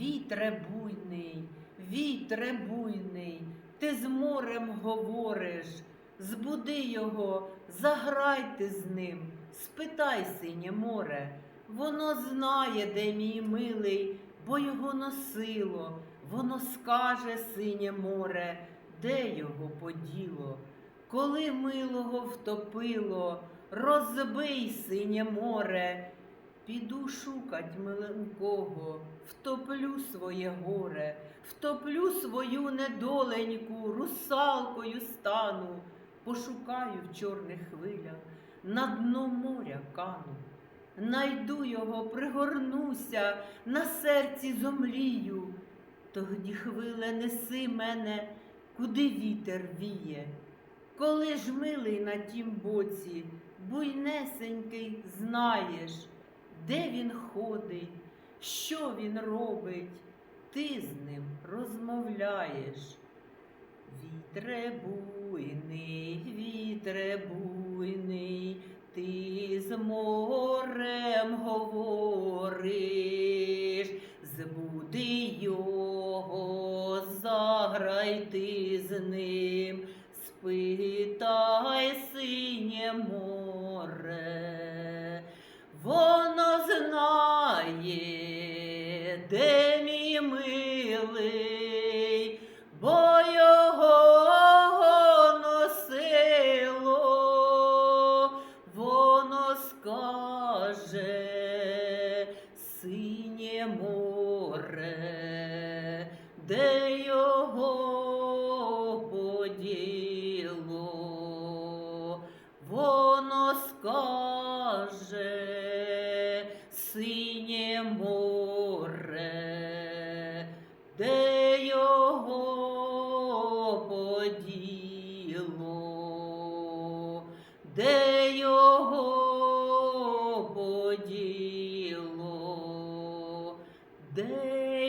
Вітре буйний, вітре буйний, ти з морем говориш, збуди його, заграйте з ним, спитай, синє море, воно знає, де мій милий, бо його носило, воно скаже, синє море, де його поділо. Коли милого втопило, розбий синє море, піду шукать миленького, втоплю своє горе, втоплю свою недоленьку, русалкою стану, пошукаю в чорних хвилях, на дно моря кану. Найду його, пригорнуся, на серці зомлію. Тоді хвиле неси мене, куди вітер віє. Коли ж милий на тім боці, буйнесенький, знаєш, де він ходить, що він робить, ти з ним розмовляєш. Вітре буйний, вітре буйний, ти з морем говориш, збуди його, заграй ти з ним, спитай синє море, де мій милий, бо його носило, воно скаже синє море, де його поділо, воно скаже синє море, де його поділо, де його поділо, де